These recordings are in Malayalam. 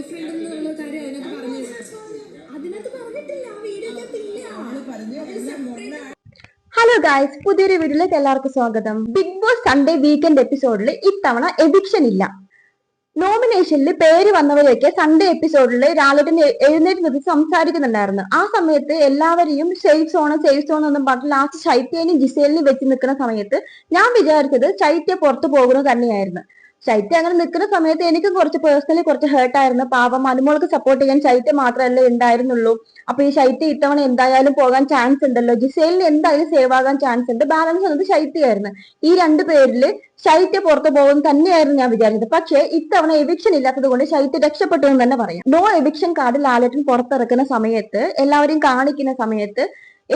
ബോയ് എന്നുള്ള കാര്യം അതിനകത്ത് പറഞ്ഞു അതിനകത്ത് പറഞ്ഞിട്ടില്ല ആ വീഡിയോക്കകത്തില്ല ഹലോ ഗായ്സ് പുതിയൊരു വീഡിയോയിലേക്ക് എല്ലാവർക്കും സ്വാഗതം. ബിഗ് ബോസ് സൺഡേ വീക്കെൻഡ് എപ്പിസോഡിൽ ഇത്തവണ എവിക്ഷൻ ഇല്ല. നോമിനേഷനിൽ പേര് വന്നവരെയൊക്കെ സൺഡേ എപ്പിസോഡിൽ രാവിലെ എഴുന്നേറ്റ് നിർത്തി സംസാരിക്കുന്നുണ്ടായിരുന്നു. ആ സമയത്ത് എല്ലാവരെയും സേഫ് സോണ് സേഫ് സോൺ എന്നും പറഞ്ഞ് ലാസ്റ്റ് ശൈത്യനും ജിസേലിനും വെച്ച് നിൽക്കുന്ന സമയത്ത് ഞാൻ വിചാരിച്ചത് ശൈത്യ പുറത്തു പോകുന്നത് തന്നെയായിരുന്നു. ശൈത്യ അങ്ങനെ നിൽക്കുന്ന സമയത്ത് എനിക്കും കുറച്ച് പേഴ്സണലി കുറച്ച് ഹേർട്ട് ആയിരുന്നു. പാവം അനുമോൾക്ക് സപ്പോർട്ട് ചെയ്യാൻ ശൈത്യ മാത്രമല്ലേ ഉണ്ടായിരുന്നുള്ളൂ. അപ്പൊ ഈ ശൈത്യ ഇത്തവണ എന്തായാലും പോകാൻ ചാൻസ് ഉണ്ടല്ലോ. ജിസേലിന് എന്തായാലും സേവ് ആകാൻ ചാൻസ് ഉണ്ട്. ബാലൻസ് വന്നത് ശൈത്യയായിരുന്നു ഈ രണ്ട് പേരിൽ ശൈത്യ പുറത്തു പോകും തന്നെയായിരുന്നു ഞാൻ വിചാരിച്ചത്. പക്ഷേ ഇത്തവണ എവിക്ഷൻ ഇല്ലാത്തത് കൊണ്ട് ശൈത്യ രക്ഷപ്പെട്ടു എന്ന് തന്നെ പറയാം. നോ എവിക്ഷൻ കാർഡ് ലാലറ്റൻ പുറത്തിറക്കുന്ന സമയത്ത് എല്ലാവരെയും കാണിക്കുന്ന സമയത്ത്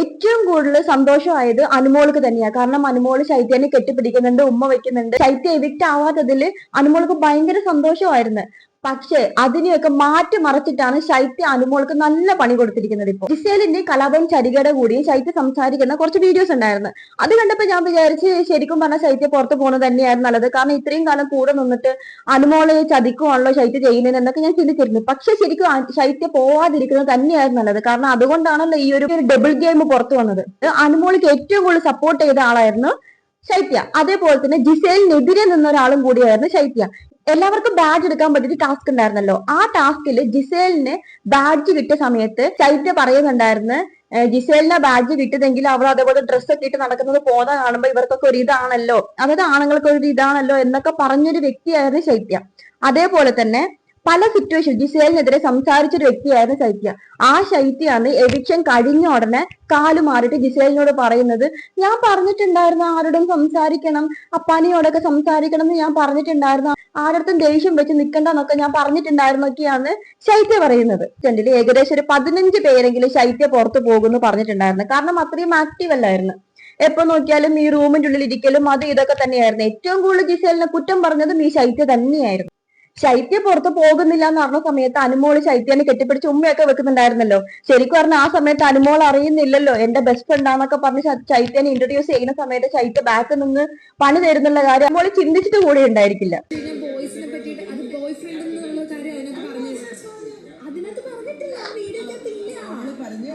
ഏറ്റവും കൂടുതൽ സന്തോഷമായത് അനുമോൾക്ക് തന്നെയാണ് കാരണം അനുമോൾ ശൈത്യനെ കെട്ടിപ്പിടിക്കുന്നുണ്ട് ഉമ്മ വെക്കുന്നുണ്ട് ശൈത്യ എവിക്റ്റ് ആവാത്തതിൽ അനുമോൾക്ക് ഭയങ്കര സന്തോഷമായിരുന്നു. പക്ഷെ അതിനെയൊക്കെ മാറ്റി മറച്ചിട്ടാണ് ശൈത്യ അനുമോൾക്ക് നല്ല പണി കൊടുത്തിരിക്കുന്നത് ഇപ്പോൾ ജിസേലിന്റെ കലാപം ചരികയുടെ കൂടി ശൈത്യ സംസാരിക്കുന്ന കുറച്ച് വീഡിയോസ് ഉണ്ടായിരുന്നു. അത് കണ്ടപ്പോ ഞാൻ വിചാരിച്ച് ശരിക്കും പറഞ്ഞ ശൈത്യ പുറത്ത് പോകുന്നത് തന്നെയായിരുന്നു നല്ലത്. കാരണം ഇത്രയും കാലം കൂടെ നിന്നിട്ട് അനുമോളെ ചതിക്കുവാണല്ലോ ശൈത്യ ചെയ്യുന്നത് എന്നൊക്കെ ഞാൻ ചിന്തിച്ചിരുന്നു. പക്ഷെ ശരിക്കും ശൈത്യ പോവാതിരിക്കുന്നത് തന്നെയായിരുന്നു നല്ലത്. കാരണം അതുകൊണ്ടാണല്ലോ ഈ ഒരു ഡബിൾ ഗെയിം പുറത്തു വന്നത്. അനുമോൾക്ക് ഏറ്റവും കൂടുതൽ സപ്പോർട്ട് ചെയ്ത ആളായിരുന്നു ശൈത്യ. അതേപോലെ തന്നെ ജിസേലിനെതിരെ നിന്ന ഒരാളും കൂടിയായിരുന്നു ശൈത്യ. എല്ലാവർക്കും ബാഡ്ജ് എടുക്കാൻ പറ്റിയ ടാസ്ക് ഉണ്ടായിരുന്നല്ലോ. ആ ടാസ്കിൽ ജിസേലിന് ബാഡ്ജ് കിട്ടിയ സമയത്ത് ചൈത്യ പറയുന്നുണ്ടായിരുന്നു ജിസേലിന് ജിസേലിനെ ബാഡ്ജ് കിട്ടിയതെങ്കിൽ അവർ അതേപോലെ ഡ്രസ്സ് ഒക്കെ ഇട്ട് നടക്കുന്നത് പോകാൻ കാണുമ്പോൾ ഇവർക്കൊക്കെ ഒരു ഇതാണല്ലോ. അതായത് ആണുങ്ങൾക്ക് ഒരു ഇതാണല്ലോ എന്നൊക്കെ പറഞ്ഞൊരു വ്യക്തിയായിരുന്നു ശൈത്യ അതേപോലെ തന്നെ പല സിറ്റുവേഷൻ ജിസേലിനെതിരെ സംസാരിച്ചൊരു വ്യക്തിയായിരുന്നു ശൈത്യ ആ ശൈത്യാണ് എവിക്ഷൻ കഴിഞ്ഞ ഉടനെ കാൽ മാറിയിട്ട് ജിസേലിനോട് പറയുന്നത് ഞാൻ പറഞ്ഞിട്ടുണ്ടായിരുന്നു ആരോടും സംസാരിക്കണം അപ്പാനിയോടൊക്കെ സംസാരിക്കണം എന്ന് ഞാൻ പറഞ്ഞിട്ടുണ്ടായിരുന്നു. ആരോടത്തും ദേഷ്യം വെച്ച് നിൽക്കണ്ട എന്നൊക്കെ ഞാൻ പറഞ്ഞിട്ടുണ്ടായിരുന്നു പറഞ്ഞിട്ടുണ്ടായിരുന്നൊക്കെയാണ് ശൈത്യ പറയുന്നത്. ചെണ്ടിൽ ഏകദേശം ഒരു പതിനഞ്ച് പേരെങ്കിലും ശൈത്യ പുറത്തു പോകുമെന്ന് പറഞ്ഞിട്ടുണ്ടായിരുന്നു. കാരണം അത്രയും ആക്റ്റീവ് അല്ലായിരുന്നു. എപ്പൊ നോക്കിയാലും ഈ റൂമിന്റെ ഉള്ളിൽ ഇരിക്കലും അത് ഇതൊക്കെ തന്നെയായിരുന്നു. ഏറ്റവും കൂടുതൽ ജിസേലിനെ കുറ്റം പറഞ്ഞതും ഈ ശൈത്യ തന്നെയായിരുന്നു. ശൈത്യ പുറത്ത് പോകുന്നില്ല എന്ന് പറഞ്ഞ സമയത്ത് അനുമോൾ ശൈത്യനെ കെട്ടിപ്പിടിച്ച് ഉമ്മയൊക്കെ വെക്കുന്നുണ്ടായിരുന്നല്ലോ. ശരിക്കും പറഞ്ഞാൽ ആ സമയത്ത് അനുമോൾ അറിയുന്നില്ലല്ലോ എന്റെ ബെസ്റ്റ് ഫ്രണ്ട് ആണെന്നൊക്കെ പറഞ്ഞ് ശൈത്യനെ ഇൻട്രൊഡ്യൂസ് ചെയ്യുന്ന സമയത്ത് ശൈത്യ ബാക്ക് നിന്ന് പണി തരുന്നുള്ള കാര്യം അനുമോൾ ചിന്തിച്ചിട്ട് കൂടി ഉണ്ടായിരിക്കില്ല. പറഞ്ഞു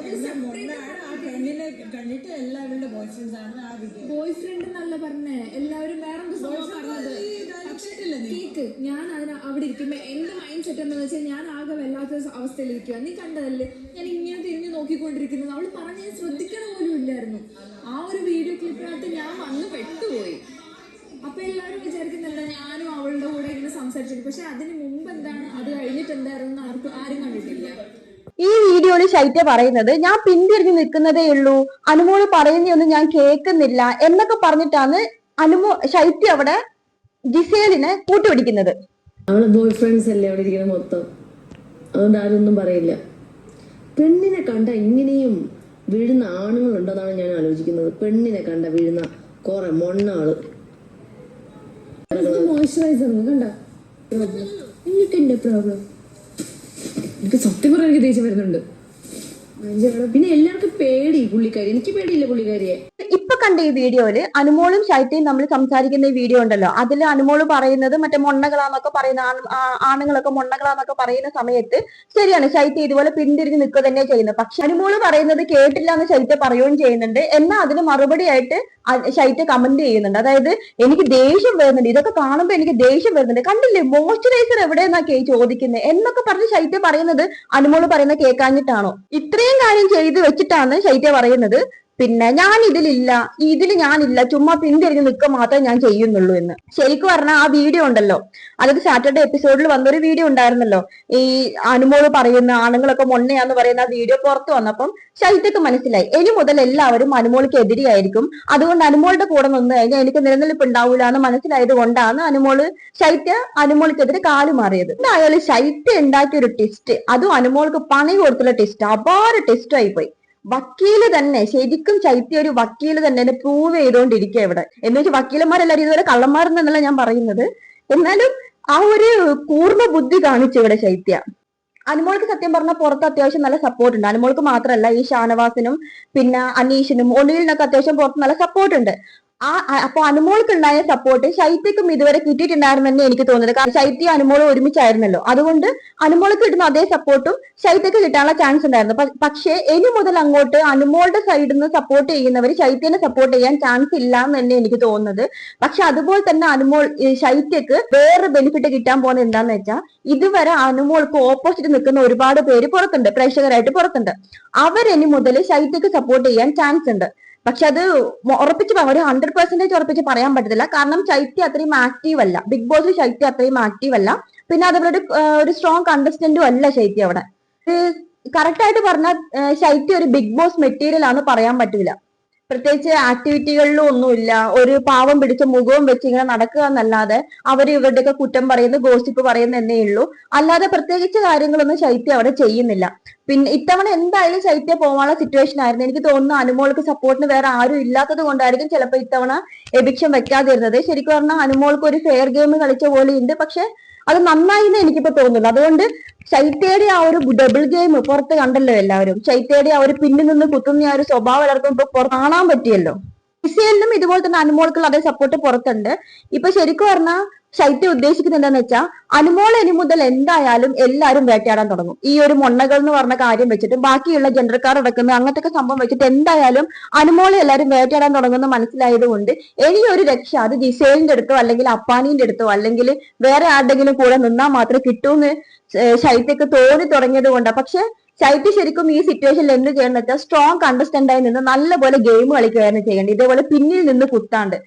കണ്ടിട്ട് എല്ലാവരുടെ ബോയ് ഫ്രണ്ട്സ് ആണ് ആ വീഡിയോ ബോയ് ഫ്രണ്ട് എന്നല്ല പറഞ്ഞേ എല്ലാവരും വേറെ പറഞ്ഞത്? കേക്ക് ഞാൻ അതിന് അവിടെ ഇരിക്കുമ്പോ എന്റെ മൈൻഡ് സെറ്റ് എന്താണെന്ന് വെച്ചാൽ ഞാൻ ആകെ വല്ലാത്ത അവസ്ഥയിലിരിക്കുക നീ കണ്ടതല്ലേ? ഞാൻ ഇങ്ങനെ തിരിഞ്ഞു നോക്കിക്കൊണ്ടിരിക്കുന്നത്. അവൾ പറഞ്ഞ് ഞാൻ ശ്രദ്ധിക്കണ പോലും ഇല്ലായിരുന്നു. ആ ഒരു വീഡിയോ ക്ലിപ്പിനകത്ത് ഞാൻ വന്ന് പെട്ടുപോയി. അപ്പൊ എല്ലാവരും വിചാരിക്കുന്നുണ്ട് ഞാനും അവളുടെ കൂടെ ഇങ്ങനെ സംസാരിച്ചിട്ട് പക്ഷെ അതിന് മുമ്പ് എന്താണ്? അത് കഴിഞ്ഞിട്ട് എന്തായിരുന്നു ആർക്കും ആരും കണ്ടിട്ടില്ല. ഈ വീഡിയോയിൽ ശൈത്യ പറയുന്നത് ഞാൻ പിന്തിരിഞ്ഞ് നിൽക്കുന്നതേ ഉള്ളൂ. അനുമോൾ പറയുന്നതൊന്നും ഞാൻ കേൾക്കുന്നില്ല എന്നൊക്കെ പറഞ്ഞിട്ടാണ് അനുമോ ശൈത്യ അവിടെ ജിസേലിനെ കൂട്ടുപിടിക്കുന്നത്. അവളെ ബോയ് ഫ്രണ്ട്സ് അല്ലേ അവിടെ ഇരിക്കുന്നത് മൊത്തം? അതുകൊണ്ട് ആരൊന്നും പറയില്ല. പെണ്ണിനെ കണ്ട ഇങ്ങനെയും വീഴുന്ന ആണുങ്ങളുണ്ടെന്നാണ് ഞാൻ ആലോചിക്കുന്നത്. പെണ്ണിനെ കണ്ട വീഴുന്ന കുറെ മൊണ്ണാൾ. മോയ്സ്ചറൈസർ കണ്ട? പ്രോബ്ലം എനിക്ക് എന്റെ പ്രോബ്ലം എനിക്ക് സത്യം പറയാൻ എനിക്ക് ദേഷ്യം വരുന്നുണ്ട്. പിന്നെ എല്ലാവർക്കും പേടി പുള്ളിക്കാരി. എനിക്ക് പേടിയില്ല പുള്ളിക്കാരിയെ. ഇപ്പൊ കണ്ട ഈ വീഡിയോയിൽ അനുമോളും ശൈത്യയും നമ്മൾ സംസാരിക്കുന്ന ഈ വീഡിയോ ഉണ്ടല്ലോ. അതിൽ അനുമോൾ പറയുന്നത് മറ്റേ മൊണ്ണകളാന്നൊക്കെ പറയുന്ന ആണുങ്ങളൊക്കെ മൊണ്ണകളാന്നൊക്കെ പറയുന്ന സമയത്ത് ശരിയാണ് ശൈത്യ ഇതുപോലെ പിന്തിരിഞ്ഞ് നിൽക്കുക തന്നെ ചെയ്യുന്നത്. പക്ഷെ അനുമോൾ പറയുന്നത് കേട്ടില്ല എന്ന് ശൈത്യ പറയുകയും ചെയ്യുന്നുണ്ട്. എന്നാൽ അതിന് മറുപടി ആയിട്ട് അ- ശൈത്യ കമന്റ് ചെയ്യുന്നുണ്ട്. അതായത് എനിക്ക് ദേഷ്യം വരുന്നുണ്ട്. ഇതൊക്കെ കാണുമ്പോൾ എനിക്ക് ദേഷ്യം വരുന്നുണ്ട്. കണ്ടില്ലേ? മോയ്സ്ചറൈസർ എവിടെയെന്നൊക്കെ ചോദിക്കുന്നത് എന്നൊക്കെ പറഞ്ഞ് ശൈത്യ പറയുന്നത് അനുമോൾ പറയുന്ന കേൾക്കാഞ്ഞിട്ടാണോ? ഇത്രയും കാര്യം ചെയ്ത് വെച്ചിട്ടാണ് ശൈത്യ പറയുന്നത്. പിന്നെ ഞാൻ ഇതിലില്ല ഇതിൽ ഞാനില്ല ചുമ്മാ പിന്തിരിഞ്ഞ് നിൽക്കുക മാത്രമേ ഞാൻ ചെയ്യുന്നുള്ളൂ എന്ന്. ശരിക്കും പറഞ്ഞാൽ ആ വീഡിയോ ഉണ്ടല്ലോ. അതായത് സാറ്റർഡേ എപ്പിസോഡിൽ വന്നൊരു വീഡിയോ ഉണ്ടായിരുന്നല്ലോ. ഈ അനുമോൾ പറയുന്ന ആണുങ്ങളൊക്കെ മൊണ്ണയാന്ന് പറയുന്ന ആ വീഡിയോ പുറത്തു വന്നപ്പം ശൈത്യക്ക് മനസ്സിലായി. ഇനി മുതൽ എല്ലാവരും അനുമോൾക്ക് എതിരെയായിരിക്കും അതുകൊണ്ട് അനുമോളുടെ കൂടെ നിന്ന് കഴിഞ്ഞാൽ എനിക്ക് നിലനിൽപ്പ് ഉണ്ടാവില്ല എന്ന് മനസ്സിലായത് കൊണ്ടാണ് അനുമോൾ ശൈത്യ അനുമോൾക്കെതിരെ കാലു മാറിയത്. എന്തായാലും ശൈത്യ ഉണ്ടാക്കിയ ഒരു ടെസ്റ്റ് അതും അനുമോൾക്ക് പണി കൊടുത്തുള്ള ടെസ്റ്റ് അപാര ടെസ്റ്റ് ആയിപ്പോയി വക്കീൽ തന്നെ ശരിക്കും ചൈത്യ ഒരു വക്കീൽ തന്നെ പ്രൂവ് ചെയ്തുകൊണ്ടിരിക്കുക ഇവിടെ. എന്ന് വെച്ചാൽ വക്കീലന്മാരെല്ലാവരും ഇതുവരെ കള്ളന്മാരെന്നല്ല ഞാൻ പറയുന്നത്. എന്നാലും ആ ഒരു കൂർമ്മ ബുദ്ധി കാണിച്ചു ഇവിടെ ശൈത്യ അനുമോൾക്ക് സത്യം പറഞ്ഞാൽ പുറത്ത് അത്യാവശ്യം നല്ല സപ്പോർട്ട് ഉണ്ട്. അനുമോൾക്ക് മാത്രമല്ല ഈ ഷാനവാസിനും പിന്നെ അനീഷിനും ഒളിവിലിനൊക്കെ അത്യാവശ്യം പുറത്ത് നല്ല സപ്പോർട്ട് ഉണ്ട്. ആ അപ്പൊ അനുമോൾക്ക് ഉണ്ടായ സപ്പോർട്ട് ശൈത്യക്കും ഇതുവരെ കിട്ടിയിട്ടുണ്ടായിരുന്നെന്ന് എനിക്ക് തോന്നുന്നത്. കാരണം ശൈത്യ അനുമോളും ഒരുമിച്ചായിരുന്നല്ലോ. അതുകൊണ്ട് അനുമോൾക്ക് കിട്ടുന്ന അതേ സപ്പോർട്ടും ശൈത്യക്ക് കിട്ടാനുള്ള ചാൻസ് ഉണ്ടായിരുന്നു. പക്ഷെ ഇനി മുതൽ അങ്ങോട്ട് അനുമോളുടെ സൈഡിൽ നിന്ന് സപ്പോർട്ട് ചെയ്യുന്നവർ ശൈത്യനെ സപ്പോർട്ട് ചെയ്യാൻ ചാൻസ് ഇല്ല എന്ന് തന്നെ എനിക്ക് തോന്നുന്നത്. പക്ഷെ അതുപോലെ തന്നെ അനുമോൾ ശൈത്യക്ക് വേറെ ബെനിഫിറ്റ് കിട്ടാൻ പോകുന്നത് എന്താന്ന് വെച്ചാൽ ഇതുവരെ അനുമോൾക്ക് ഓപ്പോസിറ്റ് നിൽക്കുന്ന ഒരുപാട് പേര് പുറത്തുണ്ട്. പ്രേക്ഷകരായിട്ട് പുറത്തുണ്ട്. അവരിനി മുതൽ ശൈത്യക്ക് സപ്പോർട്ട് ചെയ്യാൻ ചാൻസ് ഉണ്ട്. പക്ഷെ അത് ഉറപ്പിച്ച് ഒരു ഹൺഡ്രഡ് പെർസെന്റേജ് ഉറപ്പിച്ച് പറയാൻ പറ്റത്തില്ല. കാരണം ശൈത്യ അത്രയും ആക്റ്റീവ് അല്ല. ബിഗ് ബോസിൽ ശൈത്യ അത്രയും ആക്റ്റീവ് അല്ല. പിന്നെ അതുപോലെ ഒരു സ്ട്രോങ് കണ്ടസ്റ്റന്റും അല്ല ശൈത്യ അവിടെ. കറക്റ്റ് ആയിട്ട് പറഞ്ഞാൽ ശൈത്യ ഒരു ബിഗ് ബോസ് മെറ്റീരിയൽ ആണെന്ന് പറയാൻ പറ്റില്ല പ്രത്യേകിച്ച് ആക്ടിവിറ്റികളിലും ഒന്നുമില്ല. ഒരു പാവം പിടിച്ച മുഖവും വെച്ച് ഇങ്ങനെ നടക്കുക എന്നല്ലാതെ അവർ ഇവരുടെയൊക്കെ കുറ്റം പറയുന്ന ഗോസിപ്പ് പറയുന്ന എന്നേ ഉള്ളൂ. അല്ലാതെ പ്രത്യേകിച്ച് കാര്യങ്ങളൊന്നും ശൈത്യ അവിടെ ചെയ്യുന്നില്ല. പിന്നെ ഇത്തവണ എന്തായാലും ശൈത്യ പോകാനുള്ള സിറ്റുവേഷൻ ആയിരുന്നു. എനിക്ക് തോന്നുന്നു അനുമോൾക്ക് സപ്പോർട്ടിന് വേറെ ആരും ഇല്ലാത്തത് കൊണ്ടായിരിക്കും ചിലപ്പോൾ ഇത്തവണ എവിക്ഷൻ വെക്കാതിരുന്നത്. ശരിക്കും പറഞ്ഞാൽ അനുമോൾക്ക് ഒരു ഫെയർ ഗെയിം കളിച്ച പോലെ ഉണ്ട്. പക്ഷെ അത് നന്നായി എന്ന് എനിക്കിപ്പോ തോന്നുന്നു. അതുകൊണ്ട് ശൈത്യയുടെ ആ ഒരു ഡബിൾ ഗെയിം പുറത്ത് കണ്ടല്ലോ എല്ലാവരും. ശൈത്യയുടെ ആ ഒരു പിന്നിൽ നിന്ന് കുത്തുന്ന ആ ഒരു സ്വഭാവം എല്ലാവർക്കും ഇപ്പൊ കാണാൻ പറ്റിയല്ലോ. ഇസയിലും ഇതുപോലെ തന്നെ അനുമോൾക്കുള്ള അതേ സപ്പോർട്ട് പുറത്തുണ്ട്. ഇപ്പൊ ശരിക്കും പറഞ്ഞാൽ ശൈത്യം ഉദ്ദേശിക്കുന്നത് എന്താന്ന് വെച്ചാൽ അനുമോൾ ഇനി മുതൽ എന്തായാലും എല്ലാവരും വേട്ടയാടാൻ തുടങ്ങും. ഈ ഒരു മൊണ്ണകൾ എന്ന് പറഞ്ഞ കാര്യം വെച്ചിട്ട് ബാക്കിയുള്ള ജനറൽക്കാർ അടക്കുന്ന അങ്ങനത്തെ ഒക്കെ സംഭവം വെച്ചിട്ട് എന്തായാലും അനുമോളെ എല്ലാവരും വേട്ടയാടാൻ തുടങ്ങുന്ന മനസ്സിലായതുകൊണ്ട് ഇനി ഒരു രക്ഷ അത് ജിസേലിന്റെ അടുത്തോ അല്ലെങ്കിൽ അപ്പാനീന്റെ അടുത്തോ അല്ലെങ്കിൽ വേറെ ആരുടെങ്കിലും കൂടെ നിന്നാൽ മാത്രമേ കിട്ടൂന്ന് ശൈത്യക്ക് തോന്നി തുടങ്ങിയത് കൊണ്ടാണ് പക്ഷെ ശൈത്യ ശരിക്കും ഈ സിറ്റുവേഷനിൽ എന്ത് ചെയ്യണം വെച്ചാൽ സ്ട്രോങ് കണ്ടസ്റ്റന്റ് ആയി നിന്ന് നല്ലപോലെ ഗെയിം കളിക്കുകയായിരുന്നു ചെയ്യേണ്ടത്. ഇതേപോലെ പിന്നിൽ നിന്ന് കുത്താണ്ട്.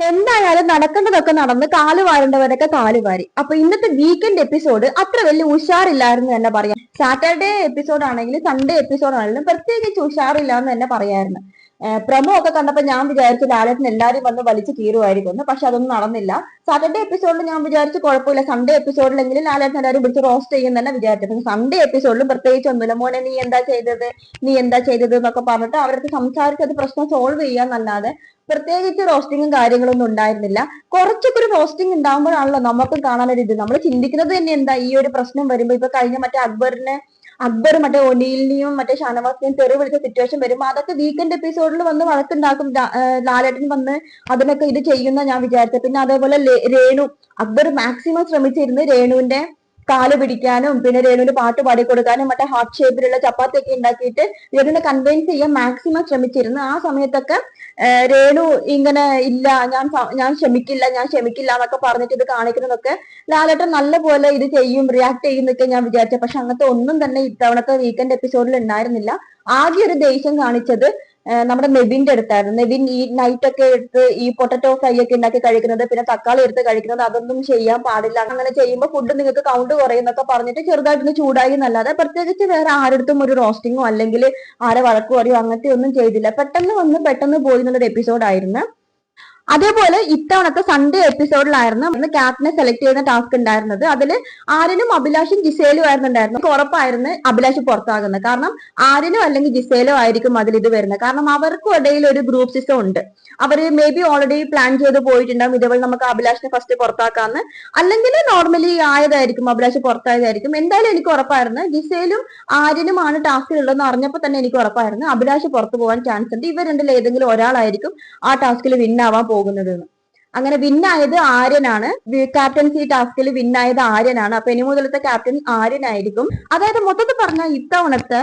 എന്തായാലും നടക്കേണ്ടതൊക്കെ നടന്ന് കാൽ വാരേണ്ടവരൊക്കെ കാൽ വാരി. അപ്പൊ ഇന്നത്തെ വീക്കെൻഡ് എപ്പിസോഡ് അത്ര വലിയ ഉഷാറില്ലായിരുന്നു തന്നെ പറയാം. സാറ്റർഡേ എപ്പിസോഡ് ആണെങ്കിലും സൺഡേ എപ്പിസോഡ് ആണെങ്കിലും പ്രത്യേകിച്ച് ഉഷാറില്ല എന്ന് തന്നെ പറയായിരുന്നു. പ്രമോ ഒക്കെ കണ്ടപ്പോൾ ഞാൻ വിചാരിച്ചു ലാലേട്ടൻ എല്ലാരും വന്ന് വലിച്ചു കീറുമായിരിക്കും എന്ന്. പക്ഷെ അതൊന്നും നടന്നില്ല. സാറ്റർഡേ എപ്പിസോഡിൽ ഞാൻ വിചാരിച്ചു കുഴപ്പമില്ല. സൺഡേ എപ്പിസോഡിലെങ്കിലും ലാലേട്ടൻ എല്ലാവരും വിളിച്ച് റോസ്റ്റ് ചെയ്യും തന്നെ വിചാരിച്ചു. സൺഡേ എപ്പിസോഡിലും പ്രത്യേകിച്ച് ഒന്നുമില്ല. മോനെ നീ എന്താ ചെയ്തത്? നീ എന്താ ചെയ്തത് എന്നൊക്കെ പറഞ്ഞിട്ട് അവർക്ക് സംസാരിച്ച് അത് പ്രശ്നം സോൾവ് ചെയ്യാന്നല്ലാതെ പ്രത്യേകിച്ച് റോസ്റ്റിങ്ങും കാര്യങ്ങളൊന്നും ഉണ്ടായിരുന്നില്ല. കുറച്ചൊക്കെ ഒരു റോസ്റ്റിംഗ് ഉണ്ടാകുമ്പോഴാണല്ലോ നമുക്കും കാണാനൊരു ഇത് നമ്മൾ ചിന്തിക്കുന്നത് തന്നെ എന്താ ഈ ഒരു പ്രശ്നം വരുമ്പോ? ഇപ്പൊ കഴിഞ്ഞ മറ്റേ അക്ബറിനെ അക്ബർ മറ്റേ ഒനീലിനെയും മറ്റേ ഷാനവാസിനെയും തെറി വിളിച്ച സിറ്റുവേഷൻ വരുമ്പോ അതൊക്കെ വീക്കെൻഡ് എപ്പിസോഡിൽ വന്ന് വഴക്കുണ്ടാക്കും. ലാലേട്ടൻ വന്ന് അതിനൊക്കെ ഇത് ചെയ്യുന്ന ഞാൻ വിചാരിച്ചത് പിന്നെ അതേപോലെ രേണു. അക്ബർ മാക്സിമം ശ്രമിച്ചിരുന്നു രേണുവിന്റെ കാൽ പിടിക്കാനും പിന്നെ രേണുവിന് പാട്ട് പാടിക്കൊടുക്കാനും മറ്റേ ഹാർട്ട് ഷേപ്പിലുള്ള ചപ്പാത്തി ഒക്കെ ഉണ്ടാക്കിയിട്ട് രേണുവിനെ കൺവിൻസ് ചെയ്യാൻ മാക്സിമം ശ്രമിച്ചിരുന്നു. ആ സമയത്തൊക്കെ രേണു ഇങ്ങനെ ഇല്ല ഞാൻ ഞാൻ ക്ഷമിക്കില്ല ഞാൻ ക്ഷമിക്കില്ല എന്നൊക്കെ പറഞ്ഞിട്ട് ഇത് കാണിക്കുന്നതൊക്കെ ലാലേട്ടൻ നല്ല പോലെ ഇത് ചെയ്യും റിയാക്ട് ചെയ്യുന്നൊക്കെ ഞാൻ വിചാരിച്ചു. പക്ഷെ അങ്ങനത്തെ ഒന്നും തന്നെ ഇത്തവണത്തെ വീക്കെൻഡ് എപ്പിസോഡിൽ ഉണ്ടായിരുന്നില്ല. ആകെ ഒരു ദേഷ്യം കാണിച്ചത് നമ്മുടെ നെബിന്റെ അടുത്തായിരുന്നു. നെബിൻ ഈ നൈറ്റ് ഒക്കെ എടുത്ത് ഈ പൊട്ടറ്റോ ഫ്രൈ ഒക്കെ ഉണ്ടാക്കി കഴിക്കുന്നത് പിന്നെ തക്കാളി എടുത്ത് കഴിക്കുന്നത് അതൊന്നും ചെയ്യാൻ പാടില്ല. അങ്ങനെ ചെയ്യുമ്പോൾ ഫുഡ് നിങ്ങൾക്ക് കൗണ്ട് കുറയുന്നൊക്കെ പറഞ്ഞിട്ട് ചെറുതായിട്ടൊന്ന് ചൂടായി എന്നല്ലാതെ പ്രത്യേകിച്ച് വേറെ ആരുടെ ഒരു റോസ്റ്റിങ്ങോ അല്ലെങ്കിൽ ആരെ വഴക്കു പറയോ അങ്ങനത്തെ ഒന്നും ചെയ്തില്ല. പെട്ടെന്ന് വന്ന് പെട്ടെന്ന് പോയി എന്നുള്ളൊരു എപ്പിസോഡായിരുന്നു അതേപോലെ ഇത്തവണത്തെ സൺഡേ എപ്പിസോഡിലായിരുന്നു അന്ന് ക്യാപ്റ്റനെ സെലക്ട് ചെയ്യുന്ന ടാസ്ക് ഉണ്ടായിരുന്നത്. അതിൽ ആരിനും അഭിലാഷും ജിസേലും ആയിരുന്നു ഉണ്ടായിരുന്നു എനിക്ക് ഉറപ്പായിരുന്നു അഭിലാഷ് പുറത്താകുന്നത്. കാരണം ആരിനും അല്ലെങ്കിൽ ജിസേലോ ആയിരിക്കും അതിൽ ഇത് വരുന്നത്. കാരണം അവർക്കും ഇടയിൽ ഒരു ഗ്രൂപ്പ് സിസ്റ്റം ഉണ്ട്. അവർ മേ ബി ഓൾറെഡി പ്ലാൻ ചെയ്ത് പോയിട്ടുണ്ടാവും. ഇതേപോലെ നമുക്ക് അഭിലാഷിനെ ഫസ്റ്റ് പുറത്താക്കാന്ന്. അല്ലെങ്കിൽ നോർമലി ആയതായിരിക്കും അഭിലാഷ് പുറത്തായതായിരിക്കും. എന്തായാലും എനിക്ക് ഉറപ്പായിരുന്നു ജിസേലും ആര്യനുമാണ് ടാസ്കിലുള്ളതെന്ന് അറിഞ്ഞപ്പോൾ തന്നെ എനിക്ക് ഉറപ്പായിരുന്നു അഭിലാഷ് പുറത്തു പോകാൻ ചാൻസ് ഉണ്ട്. ഇവർ രണ്ടിൽ ഏതെങ്കിലും ഒരാളായിരിക്കും ആ ടാസ്കിൽ വിൻ ആവാൻ പോകുന്നത്. എന്ന് അങ്ങനെ വിന്നായത് ആര്യനാണ്. ക്യാപ്റ്റൻസി ടാസ്കിൽ വിന്നായത് ആര്യനാണ്. അപ്പൊ ഇനി മുതലത്തെ ക്യാപ്റ്റൻ ആര്യനായിരിക്കും. അതായത് മൊത്തത്തിൽ പറഞ്ഞ ഇത്തവണത്തെ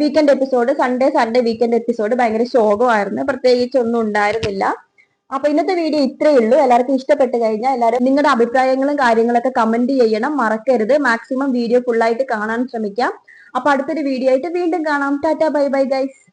weekend episode Sunday Sunday weekend episode ഭയങ്കര ശോകമായിരുന്നു. പ്രത്യേകിച്ച് ഒന്നും ഉണ്ടായിരുന്നില്ല. അപ്പൊ ഇന്നത്തെ വീഡിയോ ഇത്രയേ ഉള്ളൂ. എല്ലാവർക്കും ഇഷ്ടപ്പെട്ട് കഴിഞ്ഞാൽ എല്ലാവരും നിങ്ങളുടെ അഭിപ്രായങ്ങളും കാര്യങ്ങളൊക്കെ കമന്റ് ചെയ്യണം. മറക്കരുത്. മാക്സിമം വീഡിയോ ഫുള്ളായിട്ട് കാണാൻ ശ്രമിക്കാം. അപ്പൊ അടുത്തൊരു വീഡിയോ ആയിട്ട് വീണ്ടും കാണാം. Tata bye bye guys